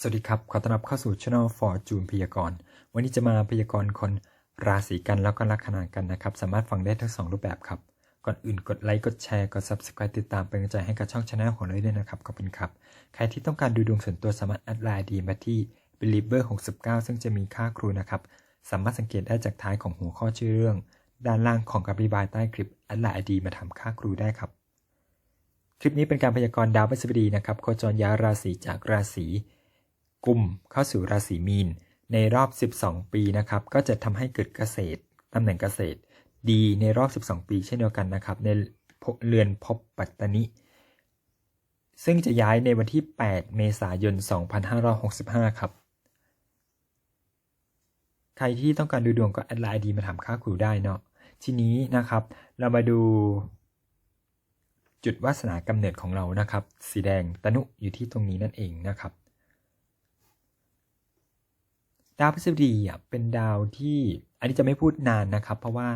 สวัสดีครับ ขอต้อนรับเข้าสู่ช่อง Fortune พยากรณ์ วันนี้จะมาพยากรณ์คนราศีกันแล้วก็ลัคนากันนะครับ สามารถฟังได้ทั้งสองรูปแบบครับ ก่อนอื่นกดไลค์ กดแชร์ กด Subscribe ติดตามเป็นกำลังใจให้กับช่องช anel ของเราด้วยนะครับ ขอบคุณครับ ใครที่ต้องการดูดวงส่วนตัวสามารถแอดไลน์ดีมาที่ belieber 69 ซึ่งจะมีค่าครูนะครับ สามารถสังเกตได้จากท้ายของหัวข้อชื่อเรื่อง ด้านล่างของการอธิบายใต้คลิปแอดไลน์ดีมาทำค่าครูได้ครับ คลิปนี้เป็นการพยากรณ์ดาวพฤหัสบดีนะครับ โคจรย้ายราศีจากราศี กุมเข้าสู่ราศีมีน ในรอบ 12 ปีนะครับ ก็จะทำให้เกิดเกษตรตำแหน่งเกษตร ดีในรอบ 12 ปีเช่นเดียวกันนะครับ ในเรือนภพปัตตนิ ซึ่งจะย้ายในวันที่ 8 เมษายน 2565 ครับ ใครที่ต้องการดูดวงก็แอดไลน์ดีมาถามค่าครูได้เนาะ ทีนี้นะครับ เรามาดูจุดวาสนากำเนิดของเรานะครับ สีแดงตนุอยู่ที่ตรงนี้นั่นเองนะครับ ดาวพฤษภดีอะเป็นดาวที่อันนี้จะไม่พูดนานนะครับ เพราะว่า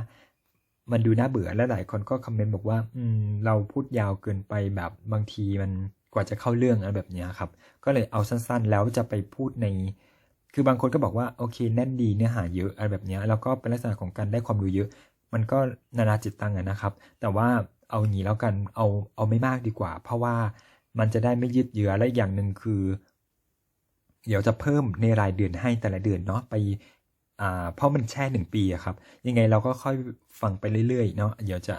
มันดูน่าเบื่อและหลายคนก็คอมเมนต์บอกว่า อืม เราพูดยาวเกินไปแบบบางทีมันกว่าจะเข้าเรื่องอะไรแบบนี้ครับ ก็เลยเอาสั้นๆ แล้วจะไปพูดใน คือบางคนก็บอกว่าโอเคแน่นดีเนื้อหาเยอะอะไรแบบนี้แล้วก็เป็นลักษณะของการได้ความรู้เยอะ มันก็นานาจิตตังนะครับ แต่ว่าเอาอย่างนี้แล้วกันเอาเอาไม่มากดีกว่า เพราะว่ามันจะได้ไม่ยืดเยื้อและอีกอย่างหนึ่งคือ เดี๋ยวจะเพิ่มในรายเดือนให้แต่ละเดือนเนาะไปอ่าเพราะมันแช่หนึ่งปีอะครับ ยังไงเราก็ค่อยฟังไปเรื่อยๆเนาะเดี๋ยวจะ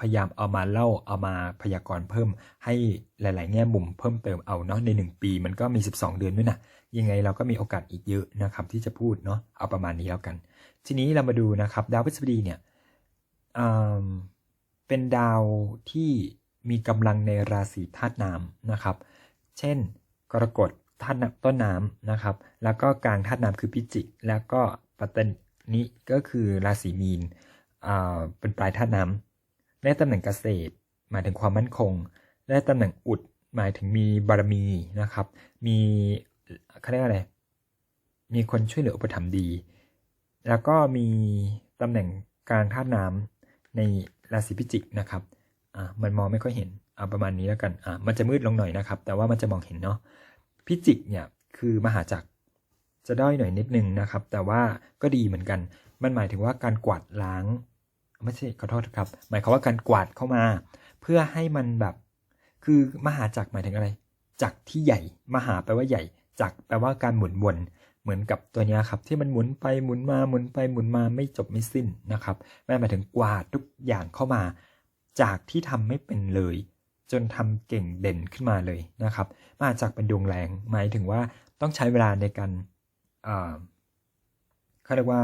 พยายามเอามาเล่าเอามาพยากรณ์เพิ่มให้หลาย ๆ แง่มุมเพิ่มเติมเอาเนาะใน 1 ปีมันก็มี 12 เดือนด้วยนะยังไงเราก็มีโอกาสอีกเยอะนะครับที่จะพูดเนาะเอาประมาณนี้แล้วกัน ทีนี้เรามาดูนะครับดาวพฤหัสบดีเนี่ยเป็นดาวที่มีกำลังในราศีธาตุน้ำนะครับ เช่น กรกฎ ธาตุน้ำต้นน้ำนะครับ แล้วก็กลางธาตุน้ำคือพิจิก แล้วก็ปัตตานีก็คือราศีมีนอ่าเป็นปลายธาตุน้ำได้ตำแหน่งเกษตร หมายถึงความมั่นคงได้ตำแหน่งอุดหมายถึงมีบารมีนะครับ มีเขาเรียกอะไร มีคนช่วยเหลืออุปถัมภ์ดี แล้วก็มีตำแหน่งกลางธาตุน้ำในราศีพิจิกนะครับอ่ามันมองไม่ค่อยเห็นเอาประมาณนี้แล้วกันอ่ามันจะมืดลงหน่อยนะครับ แต่ว่ามันจะมองเห็นเนาะ พิจิกเนี่ยคือมหาจักรจะด้อยหน่อยนิดนึงนะครับ แต่ว่าก็ดีเหมือนกัน มันหมายถึงว่าการกวาดล้าง ไม่ใช่ขอโทษครับ หมายความว่าการกวาดเข้ามา เพื่อให้มันแบบ คือมหาจักรหมายถึงอะไร จักรที่ใหญ่ มหาแปลว่าใหญ่ จักรแปลว่าการหมุนวน เหมือนกับตัวนี้ครับ ที่มันหมุนไปหมุนมาหมุนไปหมุนมาไม่จบไม่สิ้นนะครับมันหมายถึงกวาดทุกอย่างเข้ามา จากที่ทำไม่เป็นเลย จนทำเก่งเด่นขึ้นมาเลยนะครับ มาจากเป็นดวงแรงหมายถึงว่าต้องใช้เวลาในการเขาเรียกว่า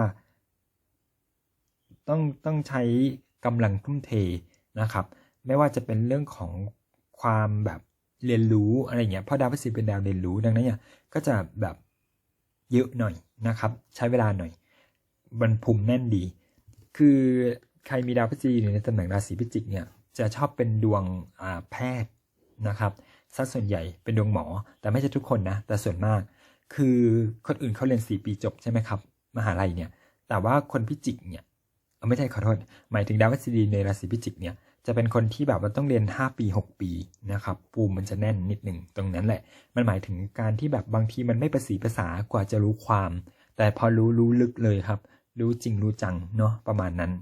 ต้องต้องใช้กำลังทุ่มเทนะครับ ไม่ว่าจะเป็นเรื่องของความแบบเรียนรู้อะไรเงี้ยเพราะดาวพฤหัสเป็นดาวเรียนรู้ดังนั้นเนี่ยก็จะแบบเยอะหน่อยนะครับ ใช้เวลาหน่อยบรรพุมแน่นดี คือใครมีดาวพฤหัสอยู่ในตำแหน่งราศีพิจิกเนี่ย จะชอบเป็นดวงแพทย์นะครับสัดส่วนใหญ่เป็นดวงหมอ แต่ไม่ใช่ทุกคนนะ แต่ส่วนมาก คือคนอื่นเขาเรียน 4 ปีจบใช่ไหมครับ มหาลัยเนี่ย แต่ว่าคนพิจิกเนี่ยไม่ใช่ขอโทษ หมายถึงดาวพฤหัสบดีในราศีพิจิกเนี่ย จะเป็นคนที่แบบว่าต้องเรียน 5 ปี 6 ปีนะครับ ปูมมันจะแน่นนิดหนึ่งตรงนั้นแหละ มันหมายถึงการที่แบบบางทีมันไม่ประสีภาษากว่าจะรู้ความ แต่พอรู้รู้ลึกเลยครับ รู้จริงรู้จังเนาะประมาณนั้น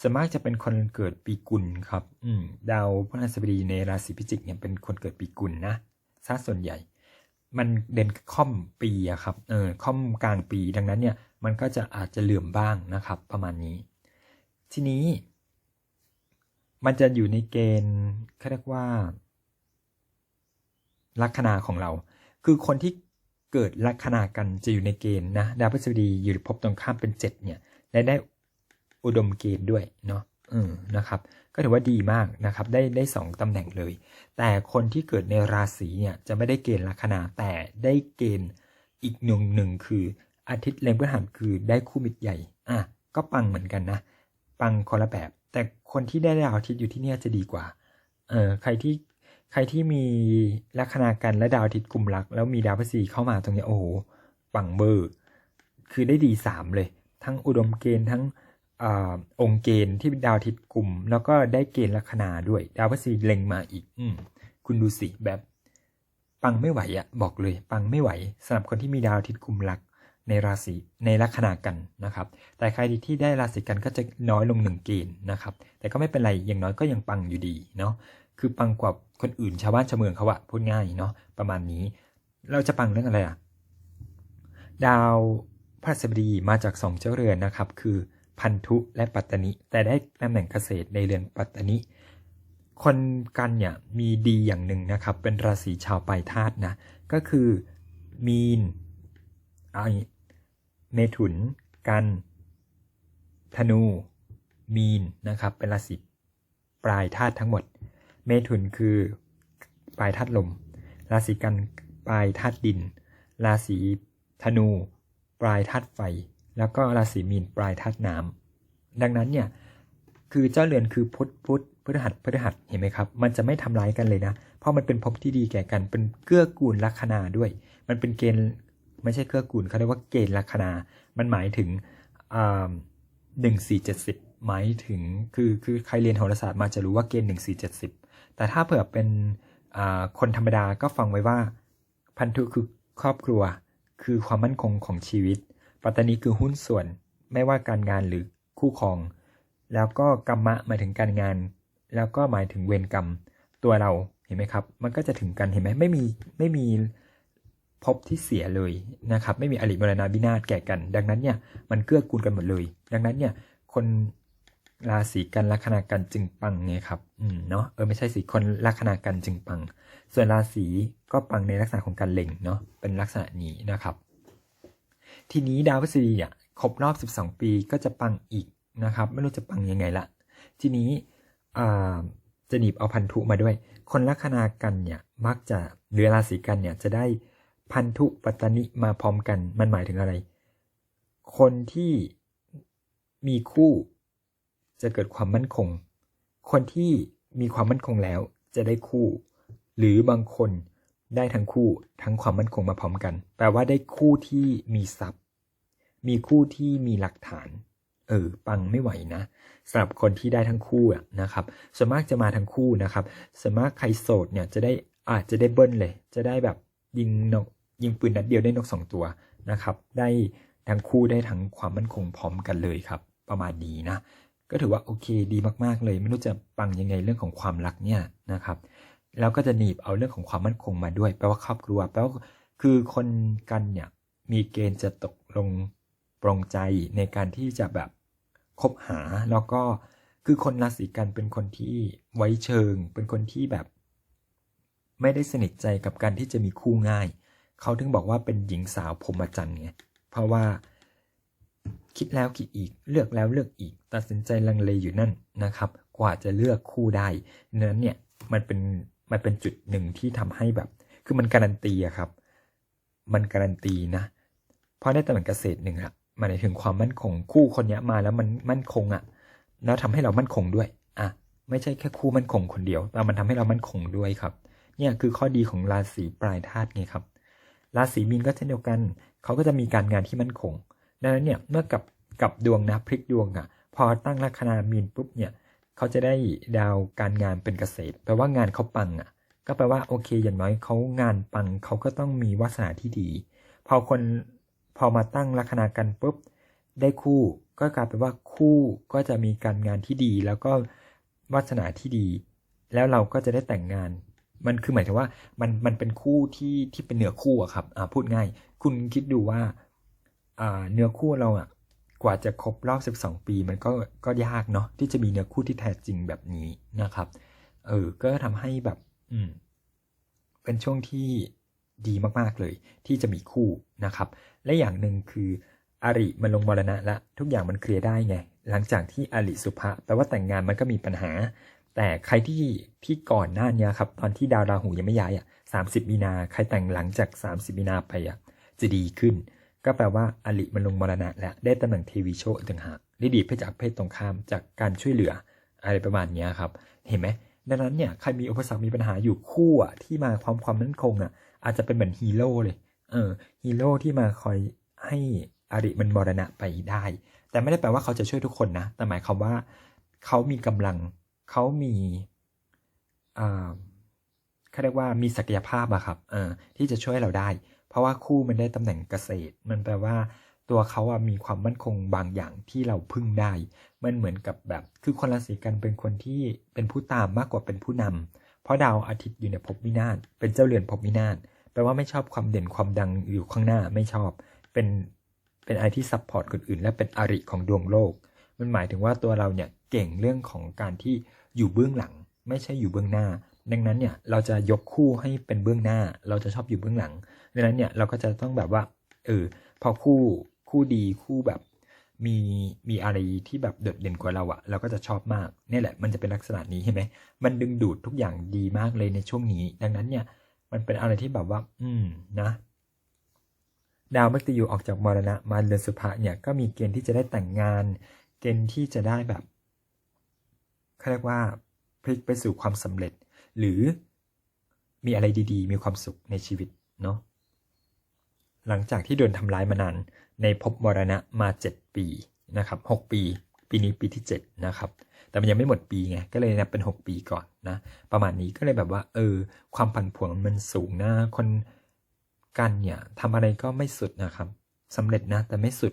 ส่วนมากจะเป็นคนเกิดปีกุลครับ อืมดาวพฤหัสบดีในราศีพิจิกเนี่ยเป็นคนเกิดปีกุลนะซะส่วนใหญ่ มันเด่นค่อมปีอะครับ เออค่อมกลางปีดังนั้นเนี่ย มันก็จะอาจจะเหลื่อมบ้างนะครับ ประมาณนี้ ทีนี้ มันจะอยู่ในเกณฑ์เขาเรียกว่า ลัคนาของเรา คือคนที่เกิดลัคนากันจะอยู่ในเกณฑ์นะ ดาวพฤหัสบดีอยู่ภพตรงข้ามเป็นเจ็ดเนี่ยได้ได้ อุดมเกณฑ์ด้วยเนาะอืมนะครับ ก็ถือว่าดีมากนะครับ ได้ได้สองตำแหน่งเลย แต่คนที่เกิดในราศีเนี่ยจะไม่ได้เกณฑ์ลัคนาแต่ได้เกณฑ์อีกหนึ่งหนึ่งคืออาทิตย์เล็งพฤหัสคือได้คู่มิตรใหญ่ อะ ก็ปังเหมือนกันนะ ปังคนละแบบ แต่คนที่ได้ดาวอาทิตย์อยู่ที่เนี่ยจะดีกว่า เออใครที่ใครที่มีลัคนากันและดาวอาทิตย์กลุ่มรัก แล้วมีดาวพฤหัสเข้ามาตรงนี้โอ้โหปังเบอร์ คือได้ดีสามเลย ทั้งอุดมเกณฑ์ทั้ง อองค์เกณฑ์ที่ดาวอาทิตย์กลุ่ม แล้วก็ได้เกณฑ์ลัคนาด้วย ดาวพฤหัสเล็งมาอีก อืคุณดูสิแบบ ปังไม่ไหวอะบอกเลย ปังไม่ไหวสำหรับคนที่มีดาวอาทิตย์กุมรักในราศีในลัคนากันนะครับ แต่ใครที่ได้ราศีกันก็จะน้อยลงหนึ่งเกณฑ์นะครับ แต่ก็ไม่เป็นไรอย่างน้อยก็ยังปังอยู่ดีเนาะคือปังกว่าคนอื่นชาวบ้านชาวเมืองเขาอะพูดง่ายเนาะประมาณนี้ เราจะปังเรื่องอะไรอะดาวพระศัสบดีมาจากสองเจ้าเรือนนะครับ คือ พันธุและปัตตนิ แต่ได้ตำแหน่งเกษตรในเรือนปัตตนิ คนกันเนี่ยมีดีอย่างหนึ่งนะครับ เป็นราศีชาวปลายธาตุนะ ก็คือมีนเอาเมถุน กัน ธนู มีนนะครับ เป็นราศีปลายธาตุทั้งหมด เมถุนคือปลายธาตุลม ราศีกันปลายธาตุดิน ราศีธนู ปลายธาตุไฟ แล้วก็ราศีมีนปลายธาตุน้ำดังนั้นเนี่ยคือเจ้าเรือนคือพุทธพุทธพฤหัสพฤหัสเห็นไหมครับ มันจะไม่ทำร้ายกันเลยนะ เพราะมันเป็นภพที่ดีแก่กัน เป็นเกื้อกูลลัคนาด้วย มันเป็นเกณฑ์ไม่ใช่เกื้อกูลเขาเรียกว่าเกณฑ์ลัคนา มันหมายถึงหนึ่งสี่เจ็ดสิบหมายถึงคือคือใครเรียนโหราศาสตร์มาจะรู้ว่าเกณฑ์หนึ่งสี่เจ็ดสิบแต่ถ้าเผื่อเป็นคนธรรมดาก็ฟังไว้ว่า พันธุคือครอบครัว คือความมั่นคงของชีวิต ปัตตานีคือหุ้นส่วนไม่ว่าการงานหรือคู่ครอง แล้วก็กรรมะหมายถึงการงาน แล้วก็หมายถึงเวรกรรมตัวเราเห็นไหมครับ มันก็จะถึงกันเห็นไหมไม่มีไม่มีพบที่เสียเลยนะครับ ไม่มีอริมรณาบินาศแก่กัน ดังนั้นเนี่ยมันเกื้อกูลกันหมดเลย ดังนั้นเนี่ยคนราศีกันลัคนากันจึงปังไงครับ อืมเนาะเออไม่ใช่สิคนลัคนากันจึงปัง ส่วนราศีก็ปังในลักษณะของการเล็งเนาะเป็นลักษณะนี้นะครับ ทีนี้ดาวพฤษฎีอะครบรอบ 12 ปีก็จะปังอีกนะครับ ไม่รู้จะปังยังไงละ ทีนี้จะหนีบเอาพันธุมาด้วย คนลัคนากันเนี่ยมักจะหรือราศีกันเนี่ยจะได้พันธุปัตตนิมาพร้อมกัน มันหมายถึงอะไร คนที่มีคู่จะเกิดความมั่นคง คนที่มีความมั่นคงแล้วจะได้คู่ หรือบางคนได้ทั้งคู่ทั้งความมั่นคงมาพร้อมกัน แปลว่าได้คู่ที่มีทรัพย์ มีคู่ที่มีหลักฐาน เออ ปังไม่ไหวนะสำหรับคนที่ได้ทั้งคู่นะครับ ส่วนมากจะมาทั้งคู่นะครับส่วนมากใครโสดเนี่ยจะได้อาจจะได้เบิ้ลเลย จะได้แบบยิงนกยิงปืนนัดเดียวได้นกสองตัวนะครับ ได้ทั้งคู่ได้ทั้งความมั่นคงพร้อมกันเลยครับ ประมาณนี้นะ ก็ถือว่าโอเคดีมากๆเลย ไม่รู้จะปังยังไงเรื่องของความรักเนี่ยนะครับ แล้วก็จะหนีบเอาเรื่องของความมั่นคงมาด้วย แปลว่าครอบครัว แปลว่าคือคนกันเนี่ยมีเกณฑ์จะตกลง ปรงใจในการที่จะแบบคบหาแล้วก็คือคนราศีกันเป็นคนที่ไว้เชิง เป็นคนที่แบบ ไม่ได้สนิทใจกับการที่จะมีคู่ง่าย เขาถึงบอกว่าเป็นหญิงสาวพรหมจรรย์ไงเพราะว่าคิดแล้วคิดอีกเลือกแล้วเลือกอีก ตัดสินใจลังเลอยู่นั่นนะครับ กว่าจะเลือกคู่ได้นั้นเนี่ยมันเป็นมันเป็นจุดหนึ่งที่ทำให้แบบ คือมันการันตีอะครับ มันการันตีนะ เพราะได้ตำแหน่งเกษตรหนึ่งอะ มันหมายถึงความมั่นคงคู่คนนี้มาแล้วมันมั่นคงอะแล้วทำให้เรามั่นคงด้วย อะ ไม่ใช่แค่คู่มั่นคงคนเดียว แต่มันทำให้เรามั่นคงด้วยครับ เนี่ยคือข้อดีของราศีปลายธาตุไงครับ ราศีมีนก็เช่นเดียวกัน เขาก็จะมีการงานที่มั่นคง ดังนั้นเนี่ยเมื่อกับกับดวงนะพลิกดวงอะ่ะ พอตั้งลัคนามีนปุ๊บเนี่ย เขาจะได้ดาวการงานเป็นเกษตรแปลว่างานเขาปังอะ่ะ ก็แปลว่าโอเคอย่างน้อยเขางานปังเขาก็ต้องมีวาสนาที่ดี พอคน พอมาตั้งลัคนากันปุ๊บได้คู่ก็กลายเป็นว่าคู่ก็จะมีการงานที่ดี แล้วก็วาสนาที่ดี แล้วเราก็จะได้แต่งงาน มันคือหมายถึงว่ามันมันเป็นคู่ที่ที่เป็นเนื้อคู่อะครับอ่าพูดง่าย คุณคิดดูว่าอ่าเนื้อคู่เราอะกว่าจะครบรอบ 12 ปี มันก็ก็ยากเนาะที่จะมีเนื้อคู่ที่แท้จริงแบบนี้นะครับ เออก็ทำให้แบบ อืม เป็นช่วงที่ ดีมากๆเลย ที่จะมีคู่นะครับ และอย่างหนึ่งคืออาริมันลงมรณะและทุกอย่างมันเคลียร์ได้ไง หลังจากที่อาริสุภะแปลว่าแต่งงานมันก็มีปัญหา แต่ใครที่ที่ก่อนหน้านี้ครับตอนที่ดาวราหูยังไม่ย้ายอะสามสิบมีนาใครแต่งหลังจาก 30 มีนาไปอะจะดีขึ้น ก็แปลว่าอลิมันลงมรณะและได้ตำแหน่งเทวีโชคต่างหากได้ดีเพศจากเพศตรงข้ามจากการช่วยเหลือ อะไรประมาณนี้ครับ เห็นไหมดังนั้นเนี่ยใครมีอุปสรรคมีปัญหาอยู่คู่อะที่มาความความมั่นคงอะ อาจจะเป็นเหมือนฮีโร่เลย เออฮีโร่ที่มาคอยให้อริมันมรณะไปได้ แต่ไม่ได้แปลว่าเขาจะช่วยทุกคนนะ แต่หมายความว่าเขามีกำลัง เขามีเขาเรียกว่ามีศักยภาพอะครับ เออ ที่จะช่วยเราได้ เพราะว่าคู่มันได้ตำแหน่งเกษตร มันแปลว่าตัวเขาอะมีความมั่นคงบางอย่างที่เราพึ่งได้ มันเหมือนกับแบบ คือคนราศีกันเป็นคนที่เป็นผู้ตามมากกว่าเป็นผู้นำเพราะดาวอาทิตย์อยู่ในภพวินาศเป็นเจ้าเรือนภพวินาศ แปลว่าไม่ชอบความเด่นความดังอยู่ข้างหน้าไม่ชอบ เป็นเป็นอะไรที่ซัพพอร์ตคนอื่น และเป็นอริของดวงโลก มันหมายถึงว่าตัวเราเนี่ยเก่งเรื่องของการที่อยู่เบื้องหลัง ไม่ใช่อยู่เบื้องหน้า ดังนั้นเนี่ยเราจะยกคู่ให้เป็นเบื้องหน้า เราจะชอบอยู่เบื้องหลังดังนั้นเนี่ยเราก็จะต้องแบบว่าเออพอคู่คู่ดีคู่แบบมีมีอะไรที่แบบโดดเด่นกว่าเราอะเราก็จะชอบมากนี่แหละ มันจะเป็นลักษณะนี้ใช่ไหมมันดึงดูดทุกอย่างดีมากเลยในช่วงนี้ ดังนั้นเนี่ย มันเป็นอะไรที่แบบว่า อืมนะดาวมฤตยูออกจากมรณะมาเรือนสุภะเนี่ยก็มีเกณฑ์ที่จะได้แต่งงาน เกณฑ์ที่จะได้แบบเขาเรียกว่าพลิกไปสู่ความสำเร็จ หรือมีอะไรดีๆ มีความสุขในชีวิตเนาะหลังจากที่โดนทำร้ายมานานในภพมรณะมา 7 ปีนะครับ 6 ปี ปีนี้ปีที่ 7 นะครับ แต่มันยังไม่หมดปีไงก็เลยนับเป็น 6 ปีก่อนนะประมาณนี้ก็เลยแบบว่า เออ ความผันผวนมันสูงนะคนกันเนี่ยทำอะไรก็ไม่สุดนะครับสำเร็จนะ แต่ไม่สุด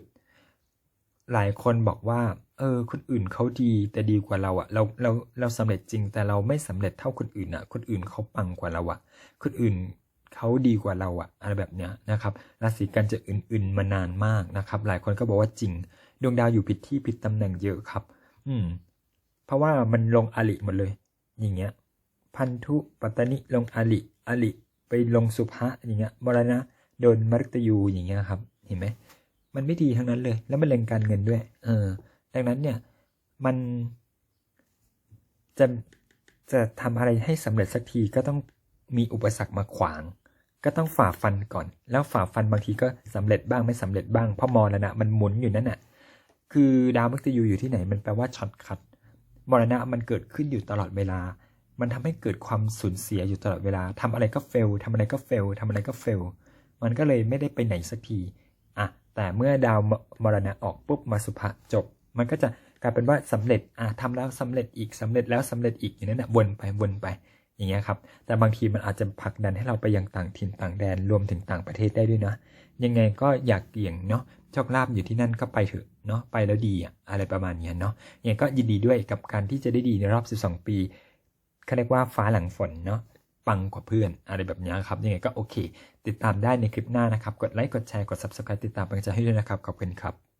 หลายคนบอกว่า เออ คนอื่นเขาดีแต่ดีกว่าเราอะเราเราเราสำเร็จจริง แต่เราไม่สำเร็จเท่าคนอื่นอะคนอื่นเขาปังกว่าเราอะคนอื่นเขาดีกว่าเราอะอะไรแบบเนี้ยนะครับราศีกันจะอื่นๆมานานมากนะครับ หลายคนก็บอกว่าจริง ดวงดาวอยู่ผิดที่ผิดตำแหน่งเยอะครับ อืม ราะว่ามันลงอลิหมดเลย อย่างเงี้ย พันธุปัตตนิลงอลิอลิไปลงสุภะอย่างเงี้ยมรณะโดนมฤตยูอย่างเงี้ยครับ เห็นไหมมันไม่ดีทั้งนั้นเลย แล้วมันเล็งการเงินด้วย เออ ดังนั้นเนี่ยมันจะจะทำอะไรให้สำเร็จสักทีก็ต้องมีอุปสรรคมาขวาง ก็ต้องฝ่าฟันก่อน แล้วฝ่าฟันบางทีก็สำเร็จบ้างไม่สำเร็จบ้างเพราะมรณะมันหมุนอยู่นั่นน่ะคือดาวมฤตยูอยู่ที่ไหนมันแปลว่าช็อตคัท มรณะมันเกิดขึ้นอยู่ตลอดเวลา มันทำให้เกิดความสูญเสียอยู่ตลอดเวลาทำอะไรก็เฟลทำอะไรก็เฟลทำอะไรก็เฟล มันก็เลยไม่ได้ไปไหนสักที อะ แต่เมื่อดาวมรณะออกปุ๊บมาสุภะจบ มันก็จะกลายเป็นว่าสำเร็จ อะทำแล้วสำเร็จอีกสำเร็จแล้วสำเร็จอีกอย่างนั้นนะวนไปวนไป อย่างเงี้ยครับ แต่บางทีมันอาจจะผลักดันให้เราไปยังต่างถิ่นต่างแดนรวมถึงต่างประเทศได้ด้วยนะ ยังไงก็อยากเกี่ยงเนาะโชคลาภอยู่ที่นั่นก็ไปเถอะเนาะไปแล้วดีอะอะไรประมาณเนี้ยเนาะยังไงก็ยินดีด้วยกับการที่จะได้ดีในรอบ 12 ปีเขาเรียกว่าฟ้าหลังฝนเนาะปังกว่าเพื่อนอะไรแบบนี้ครับยังไงก็โอเค ติดตามได้ในคลิปหน้านะครับ กดไลค์กดแชร์กด subscribe ติดตามเป็นกำลังใจให้ด้วยนะครับขอบคุณครับ